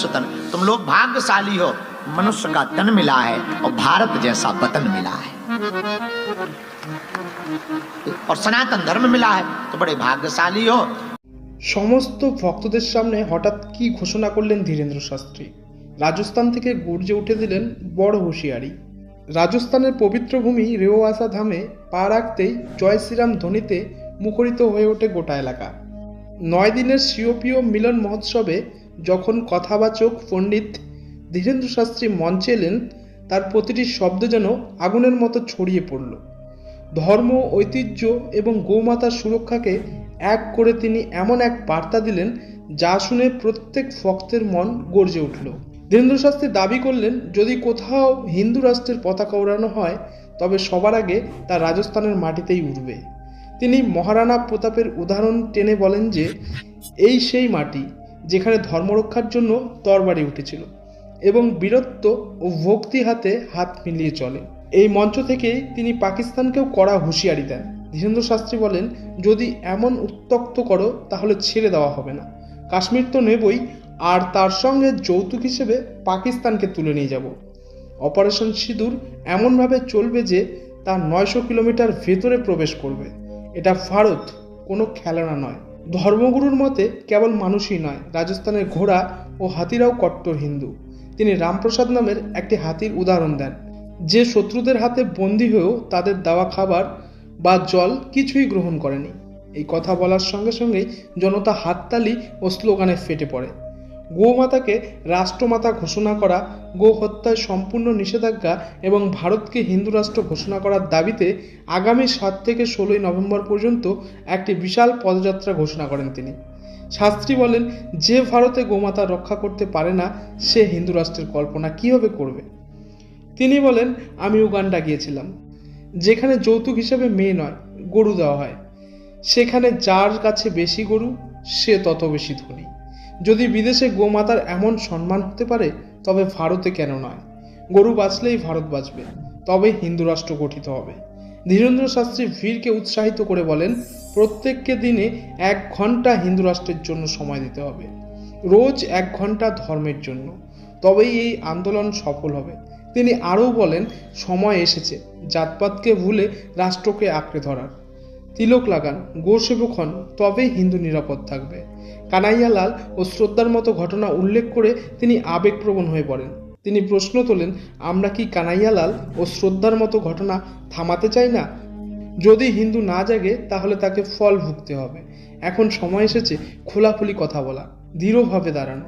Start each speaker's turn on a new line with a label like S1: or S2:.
S1: मनुष्य तन तुम लोग भाग्यशाली हो मनुष्य का तन मिला है और भारत जैसा वतन मिला है और सनातन धर्म मिला है तो बड़े भाग्यशाली हो
S2: সমস্ত ভক্তদের সামনে হঠাৎ কি ঘোষণা করলেন ধীরেন্দ্র শাস্ত্রী রাজস্থান থেকে গর্জে উঠে দিলেন বড় হুঁশিয়ারি রাজস্থানের পবিত্র ভূমি রেওয়াসা ধামে পা রাখতেই জয় শ্রীরাম ধ্বনিতে মুখরিত হয়ে ওঠে গোটা এলাকা নয় দিনের সিওপিও মিলন মহোৎসবে যখন কথাবাচক পণ্ডিত ধীরেন্দ্র শাস্ত্রী মঞ্চে এলেন, তার প্রতিটি শব্দ যেন আগুনের মতো ছড়িয়ে পড়ল। ধর্ম, ঐতিহ্য এবং গোমাতার সুরক্ষাকে এক করে তিনি এমন এক বার্তা দিলেন, যা শুনে প্রত্যেক ভক্তের মন গর্জে উঠল। ধীরেন্দ্র শাস্ত্রী দাবি করলেন, যদি কোথাও হিন্দু রাষ্ট্রের পতাকা ওড়ানো হয়, তবে সবার আগে তা রাজস্থানের মাটিতেই উঠবে। তিনি মহারানা প্রতাপের উদাহরণ টেনে বলেন যে, এই সেই মাটি যেখানে ধর্মরক্ষার জন্য তরবারি উঠেছিল এবং বীরত্ব ও ভক্তি হাতে হাত মিলিয়ে চলে। এই মঞ্চ থেকেই তিনি পাকিস্তানকেও কড়া হুঁশিয়ারি দেন। ধীরেন্দ্র শাস্ত্রী বলেন, যদি এমন উত্তক্ত করো, তাহলে ছেড়ে দেওয়া হবে না। কাশ্মীর তো নেবই, আর তার সঙ্গে যৌতুক হিসেবে পাকিস্তানকে তুলে নিয়ে যাব। অপারেশন সিঁদুর এমনভাবে চলবে যে তা নয়শো কিলোমিটার ভেতরে প্রবেশ করবে। এটা ভারত কোনো খেলনা নয়। ধর্মগুরুর মতে কেবল মানুষই নয়, রাজস্থানের ঘোড়া ও হাতিরাও কট্টর হিন্দু। তিনি রামপ্রসাদ নামের একটি হাতির উদাহরণ দেন, যে শত্রুদের হাতে বন্দী হয়েও তাদের দেওয়া খাবার বা জল কিছুই গ্রহণ করেনি। এই কথা বলার সঙ্গে সঙ্গেই জনতা হাততালি ও স্লোগানে ফেটে পড়ে। গোমাতাকে রাষ্ট্রমাতা ঘোষণা করা গো হত্যায় সম্পূর্ণ নিষেধাজ্ঞা এবং ভারতকে হিন্দু রাষ্ট্র ঘোষণা করার দাবিতে আগামী সাত থেকে ষোলোই নভেম্বর পর্যন্ত একটি বিশাল পদযাত্রা ঘোষণা করেন তিনি। শাস্ত্রী বলেন, যে ভারতে গোমাতা রক্ষা করতে পারে না, সে হিন্দু রাষ্ট্রের কল্পনা কীভাবে করবে? তিনি বলেন, আমি উগান্ডা গিয়েছিলাম, যেখানে যৌতুক হিসেবে মেয়ে নয়, গরু দেওয়া হয়। সেখানে যার কাছে বেশি গরু, সে তত বেশি ধনী। যদি বিদেশে গোমাতার এমন সম্মান হতে পারে, তবে ভারতে কেন নয়? গরু বাঁচলেই ভারত বাঁচবে, তবে হিন্দু রাষ্ট্র গঠিত হবে। ধীরেন্দ্র শাস্ত্রী ভিড়কে উৎসাহিত করে বলেন, প্রত্যেককে দিনে এক ঘণ্টা হিন্দু রাষ্ট্রের জন্য সময় দিতে হবে। রোজ এক ঘণ্টা ধর্মের জন্য। তবেই এই আন্দোলন সফল হবে। তিনি আরও বলেন, সময় এসেছে, জাতপাতকে ভুলে রাষ্ট্রকে আঁকড়ে ধরার। তিলক লাগান গোসেবক হন, তবেই হিন্দু নিরাপদ থাকবে। কানাইয়ালাল ও শ্রদ্ধার মতো ঘটনা উল্লেখ করে তিনি আবেগপ্রবণ হয়ে পড়েন। তিনি প্রশ্ন তোলেন, আমরা কি কানাইয়ালাল ও শ্রদ্ধার মতো ঘটনা থামাতে চাই না? যদি হিন্দু না জাগে, তাহলে তাকে ফল ভুগতে হবে। এখন সময় এসেছে খোলাখুলি কথা বলা। দৃঢ়ভাবে দাঁড়ানো।